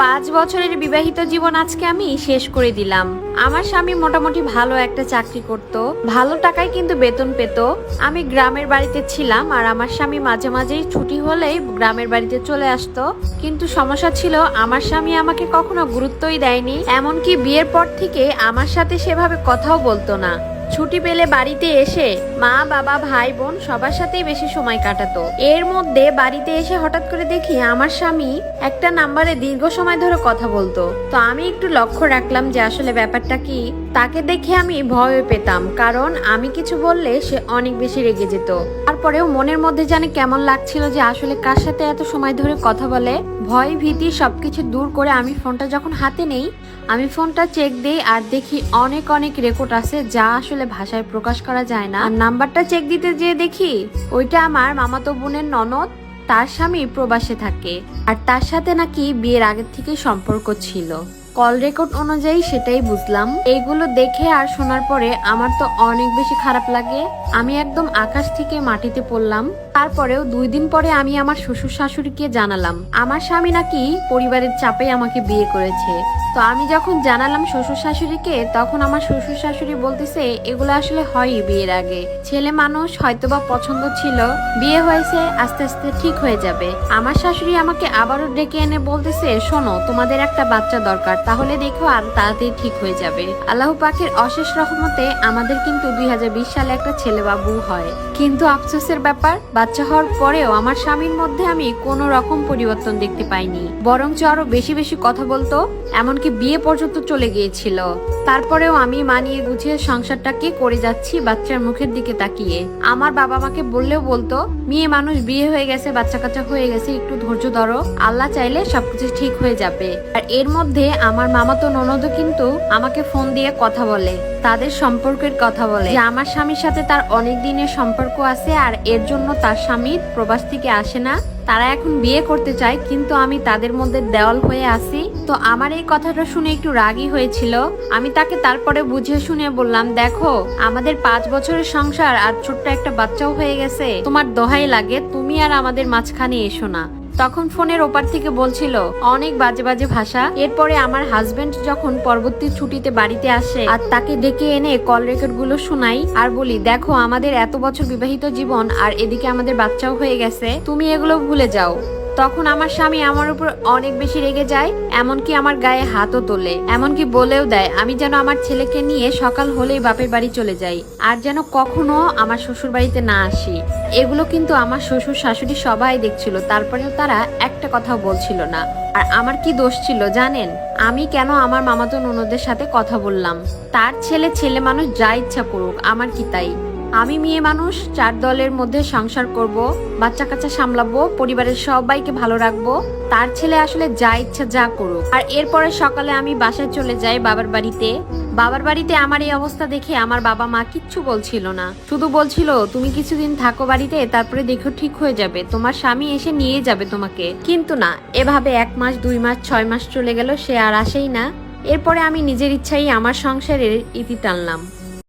পাঁচ বছরের বিবাহিত জীবন আজকে আমি শেষ করে দিলাম। আমার স্বামী মোটামুটি ভালো একটা চাকরি করত, ভালো টাকায় কিন্তু বেতন পেত। আমি গ্রামের বাড়িতে ছিলাম আর আমার স্বামী মাঝে মাঝেই ছুটি হলেই গ্রামের বাড়িতে চলে আসতো। কিন্তু সমস্যা ছিল, আমার স্বামী আমাকে কখনো গুরুত্বই দেয়নি। এমনকি বিয়ের পর থেকে আমার সাথে সেভাবে কথাও বলতো না। ছুটি পেলে বাড়িতে এসে মা, বাবা, ভাই, বোন সবার সাথেই বেশি সময় কাটাতো। এর মধ্যে বাড়িতে এসে হঠাৎ করে দেখি আমার স্বামী একটা নাম্বারে দীর্ঘ সময় ধরে কথা বলতো। তো আমি একটু লক্ষ্য রাখলাম যে আসলে ব্যাপারটা কি। তাকে দেখে আমি ভয় পেতাম, কারণ আমি কিছু বললে সে অনেক বেশি রেগে যেত। তারপরেও মনের মধ্যে জানি কেমন লাগছিল যে আসলে কার সাথে এত সময় ধরে কথা বলে? ভয়, ভীতি সবকিছু দূর করে আমি ফোনটা যখন হাতে নেই, আমি ফোনটা চেক দিই আর দেখি অনেক অনেক রেকর্ড আছে যা আসলে ভাষায় প্রকাশ করা যায় না। আর নাম্বারটা চেক দিতে যেয়ে দেখি ওইটা আমার মামাতো বোনের ননদ, তার স্বামী প্রবাসে থাকে। আর তার সাথে নাকি বিয়ের আগের থেকেই সম্পর্ক ছিল। কল রেকর্ড অনুযায়ী সেটাই বুঝলাম। এইগুলো দেখে আর শোনার পরে আমার তো অনেক বেশি খারাপ লাগে। আমি একদম আকাশ থেকে মাটিতে পড়লাম। তারপরেও দুই দিন পরে আমি আমার শ্বশুর শাশুড়িকে জানালাম। আমার স্বামী নাকি পরিবারের চাপে আমাকে বিয়ে করেছে। তো আমি যখন জানালাম শ্বশুর শাশুড়িকে, তখন আমার শ্বশুর শাশুড়ি বলতেছে, এগুলো আসলে হয়ই বিয়ের আগে। ছেলে মানুষ হয়তোবা পছন্দ ছিল, বিয়ে হয়েছে, আস্তে আস্তে ঠিক হয়ে যাবে। আমার শাশুড়ি আমাকে আবারও ডেকে এনে বলতেছে, শোনো, তোমাদের একটা বাচ্চা দরকার। তাহলে দেখো আর তাড়াতাড়ি ঠিক হয়ে যাবে। আল্লাহ পাকের অশেষ রহমতে আমাদের কিন্তু দুই হাজার বিশ সালে একটা ছেলে বাবু হয়। কিন্তু আফসোসের ব্যাপার, বাচ্চা হওয়ার পরেও আমার স্বামীর মধ্যে আমি কোনো রকম পরিবর্তন দেখতে পাইনি। বরঞ্চ আরও বেশি বেশি কথা বলতো, এমনকি বিয়ে পর্যন্ত চলে গিয়েছিল। তারপরেও আমি মানিয়ে গুছিয়ে সংসারটাকে করে যাচ্ছি বাচ্চার মুখের দিকে তাকিয়ে। আমার বাবা মাকে বললেও বলতো, মেয়ে মানুষ বিয়ে হয়ে গেছে, বাচ্চা কাচ্চা হয়ে গেছে, একটু ধৈর্য ধরো। আল্লাহ চাইলে সবকিছু ঠিক হয়ে যাবে। আর এর মধ্যে আমার মামাতো ননদও কিন্তু আমাকে ফোন দিয়ে কথা বলে, তাদের সম্পর্কের কথা বলে। আমার স্বামীর সাথে তার অনেক দিনের সম্পর্ক আছে আর এর জন্য তার স্বামী প্রবাস থেকে আসে না। তারা এখন বিয়ে করতে চায়, কিন্তু আমি তাদের মধ্যে দেওয়াল হয়ে আসি তো আমার এই কথাটা শুনে একটু রাগই হয়েছিল। আমি তাকে তারপরে বুঝিয়ে শুনে বললাম, দেখো, আমাদের পাঁচ বছরের সংসার আর ছোট্ট একটা বাচ্চাও হয়ে গেছে। তোমার দোহাই লাগে, তুমি আর আমাদের মাঝখানে এসো না। তখন ফোনের ওপার থেকে বলছিল, অনেক বাজে বাজে ভাষা। এরপরে আমার হাজবেন্ড যখন পরবর্তী ছুটিতে বাড়িতে আসে আর তাকে ডেকে এনে কল রেকর্ডগুলো শোনাই আর বলি, দেখো, আমাদের এত বছর বিবাহিত জীবন আর এদিকে আমাদের বাচ্চাও হয়ে গেছে, তুমি এগুলো ভুলে যাও। তখন আমার স্বামী আমার উপর অনেক বেশি রেগে যায়, এমনকি আমার গায়ে হাতও তোলে, এমনকি বলেও দেয়, আমি যেন আমার ছেলেকে নিয়ে সকাল হলেই বাপের বাড়ি চলে যাই, আর যেন কখনো আমার শ্বশুর বাড়িতে না আসি। এগুলো কিন্তু আমার শ্বশুর শাশুড়ি সবাই দেখছিল, তারপরেও তারা একটা কথাও বলছিল না। আর আমার কি দোষ ছিল জানেন? আমি কেন আমার মামাতো ননদের সাথে কথা বললাম? তার ছেলে ছেলে মানুষ যা ইচ্ছা করুক, আমার কি তাই? আমি মেয়ে মানুষ, চার দলের মধ্যে সংসার করব বাচ্চা কাচ্চা সামলাবো, পরিবারের সবাইকে ভালো রাখব, তার ছেলে আসলে যা ইচ্ছা যা করুক। আর এরপরে সকালে আমি বাসায় চলে যাই বাবার বাড়িতে। বাবার বাড়িতে আমার এই অবস্থা দেখে আমার বাবা মা কিচ্ছু বলছিল না। শুধু বলছিল, তুমি কিছুদিন থাকো বাড়িতে, তারপরে দেখো ঠিক হয়ে যাবে। তোমার স্বামী এসে নিয়ে যাবে তোমাকে। কিন্তু না, এভাবে এক মাস, দুই মাস, ছয় মাস চলে গেল, সে আর আসেই না। এরপরে আমি নিজের ইচ্ছাই আমার সংসারের ইতি টানলাম।